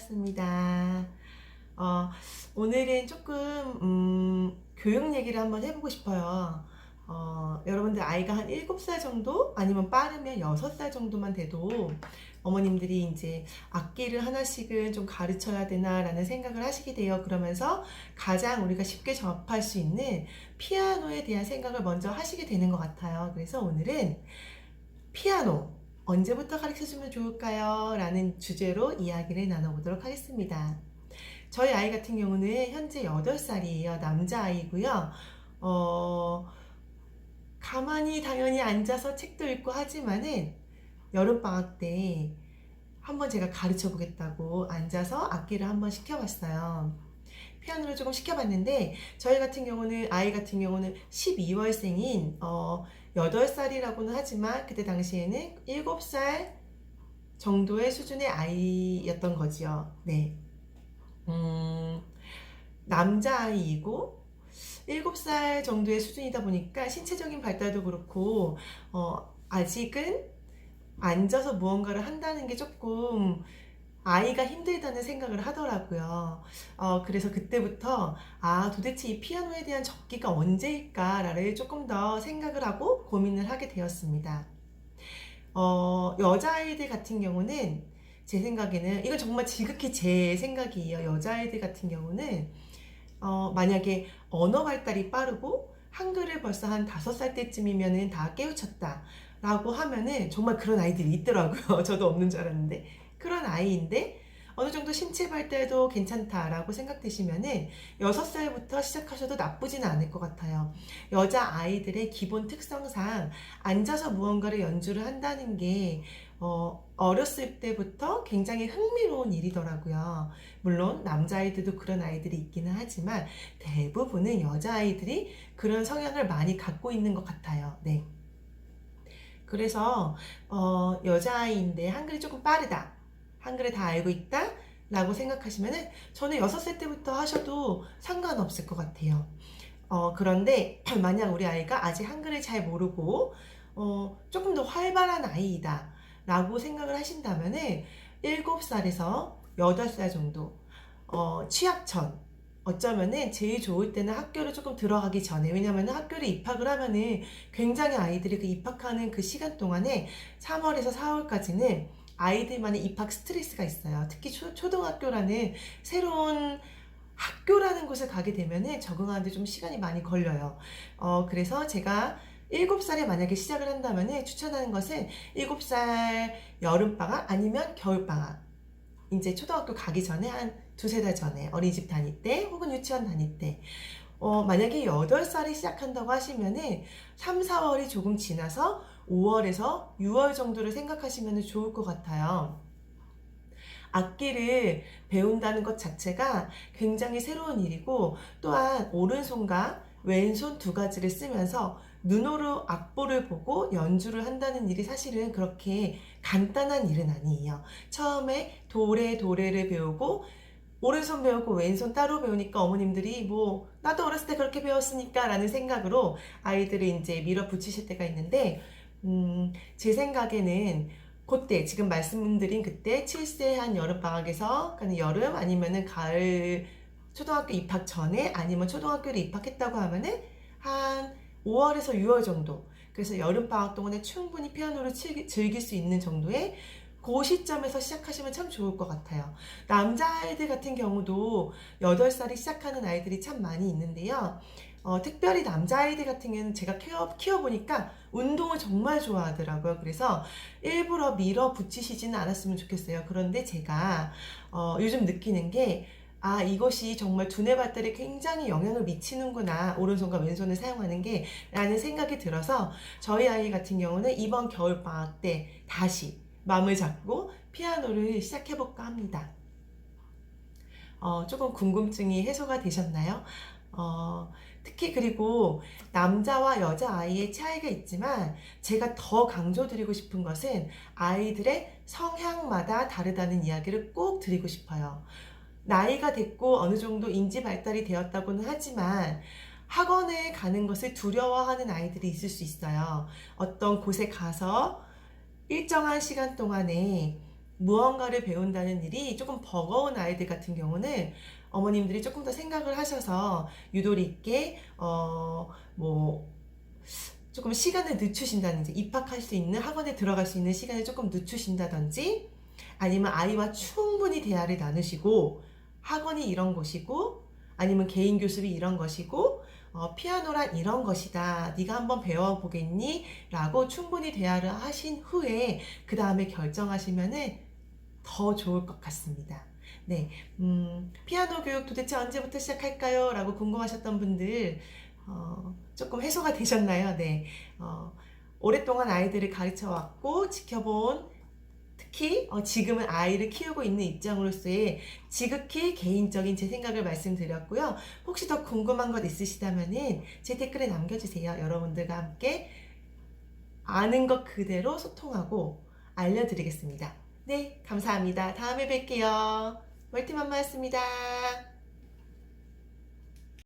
반갑습니다. 어, 오늘은 조금 음, 교육 얘기를 한번 해보고 싶어요. 어, 여러분들 아이가 한 7살 정도 아니면 빠르면 6살 정도만 돼도 어머님들이 이제 악기를 하나씩은 좀 가르쳐야 되나라는 생각을 하시게 돼요. 그러면서 가장 우리가 쉽게 접할 수 있는 피아노에 대한 생각을 먼저 하시게 되는 것 같아요. 그래서 오늘은 피아노 언제부터 가르쳐 주면 좋을까요? 라는 주제로 이야기를 나눠보도록 하겠습니다. 저희 아이 같은 경우는 현재 8살이에요. 남자아이고요. 어, 가만히 당연히 앉아서 책도 읽고 하지만은 여름방학 때 한번 제가 가르쳐 보겠다고 앉아서 악기를 한번 시켜봤어요. 피아노를 조금 시켜봤는데 저희 같은 경우는 아이 같은 경우는 12월생인 어, 8살이라고는 하지만 그때 당시에는 7살 정도의 수준의 아이였던 거지요. 네. 음, 남자아이이고 7살 정도의 수준이다 보니까 신체적인 발달도 그렇고 어, 아직은 앉아서 무언가를 한다는 게 조금 아이가 힘들다는 생각을 하더라고요. 어, 그래서 그때부터 아, 도대체 이 피아노에 대한 접기가 언제일까를 조금 더 생각을 하고 고민을 하게 되었습니다. 어, 여자아이들 같은 경우는 제 생각에는 이건 정말 지극히 제 생각이에요. 여자아이들 같은 경우는 어, 만약에 언어 발달이 빠르고 한글을 벌써 한 다섯 살 때쯤이면은 다 깨우쳤다. 라고 하면은 정말 그런 아이들이 있더라고요. 저도 없는 줄 알았는데. 그런 아이인데 어느 정도 신체 발달도 괜찮다라고 생각되시면은 6살부터 시작하셔도 나쁘지는 않을 것 같아요. 여자 아이들의 기본 특성상 앉아서 무언가를 연주를 한다는 게 어, 어렸을 때부터 굉장히 흥미로운 일이더라고요. 물론 남자아이들도 그런 아이들이 있기는 하지만 대부분은 여자아이들이 그런 성향을 많이 갖고 있는 것 같아요. 네. 그래서 어, 여자아이인데 한글이 조금 빠르다. 한글을 다 알고 있다. 라고 생각하시면은 저는 6살 때부터 하셔도 상관없을 것 같아요. 어, 그런데 만약 우리 아이가 아직 한글을 잘 모르고 어, 조금 더 활발한 아이이다. 라고 생각을 하신다면은 7살에서 8살 정도 어, 취학 전 어쩌면은 제일 좋을 때는 학교를 조금 들어가기 전에 왜냐면은 학교를 입학을 하면은 굉장히 아이들이 그 입학하는 그 시간 동안에 3월에서 4월까지는 아이들만의 입학 스트레스가 있어요. 특히 초, 초등학교라는 새로운 학교라는 곳에 가게 되면은 적응하는데 좀 시간이 많이 걸려요. 어, 그래서 제가 7살에 만약에 시작을 한다면 추천하는 것은 7살 여름방학 아니면 겨울방학. 이제 초등학교 가기 전에 한 두세 달 전에 어린이집 다닐 때 혹은 유치원 다닐 때 어, 만약에 8살에 시작한다고 하시면은 3, 4월이 조금 지나서 5월에서 6월 정도를 생각하시면 좋을 것 같아요. 악기를 배운다는 것 자체가 굉장히 새로운 일이고 또한 오른손과 왼손 두 가지를 쓰면서 눈으로 악보를 보고 연주를 한다는 일이 사실은 그렇게 간단한 일은 아니에요. 처음에 도레 도레를 배우고 오른손 배우고 왼손 따로 배우니까 어머님들이 뭐 나도 어렸을 때 그렇게 배웠으니까 라는 생각으로 아이들을 이제 밀어붙이실 때가 있는데 음, 제 생각에는 그때 지금 말씀드린 그때 7세 한 여름 방학에서 그러니까 여름 아니면은 가을 초등학교 입학 전에 아니면 초등학교를 입학했다고 하면은 한 5월에서 6월 정도 그래서 여름 방학 동안에 충분히 피아노를 즐길 수 있는 정도의 그 시점에서 시작하시면 참 좋을 것 같아요. 남자아이들 같은 경우도 8살이 시작하는 아이들이 참 많이 있는데요. 어, 특별히 남자아이들 같은 경우는 제가 키워, 키워보니까 운동을 정말 좋아하더라고요. 그래서 일부러 밀어 붙이시지는 않았으면 좋겠어요. 그런데 제가 어, 요즘 느끼는 게 아, 이것이 정말 두뇌 발달에 굉장히 영향을 미치는구나. 오른손과 왼손을 사용하는 게 라는 생각이 들어서 저희 아이 같은 경우는 이번 겨울방학 때 다시 마음을 잡고 피아노를 시작해볼까 합니다. 어, 조금 궁금증이 해소가 되셨나요? 어, 특히 그리고 남자와 여자 아이의 차이가 있지만 제가 더 강조드리고 싶은 것은 아이들의 성향마다 다르다는 이야기를 꼭 드리고 싶어요. 나이가 됐고 어느 정도 인지 발달이 되었다고는 하지만 학원에 가는 것을 두려워하는 아이들이 있을 수 있어요. 어떤 곳에 가서 일정한 시간 동안에 무언가를 배운다는 일이 조금 버거운 아이들 같은 경우는 어머님들이 조금 더 생각을 하셔서 유도리 있게 어뭐 조금 시간을 늦추신다든지 입학할 수 있는 학원에 들어갈 수 있는 시간을 조금 늦추신다든지 아니면 아이와 충분히 대화를 나누시고 학원이 이런 곳이고 아니면 개인 교습이 이런 것이고 어, 피아노란 이런 것이다. 네가 한번 배워보겠니? 라고 충분히 대화를 하신 후에 그 다음에 결정하시면은 더 좋을 것 같습니다. 네, 음, 피아노 교육 도대체 언제부터 시작할까요? 라고 궁금하셨던 분들 어, 조금 해소가 되셨나요? 네, 어, 오랫동안 아이들을 가르쳐 왔고 지켜본 특히 어, 지금은 아이를 키우고 있는 입장으로서의 지극히 개인적인 제 생각을 말씀드렸고요. 혹시 더 궁금한 것 있으시다면은 제 댓글에 남겨주세요. 여러분들과 함께 아는 것 그대로 소통하고 알려드리겠습니다. 네, 감사합니다. 다음에 뵐게요. 멀티맘마였습니다.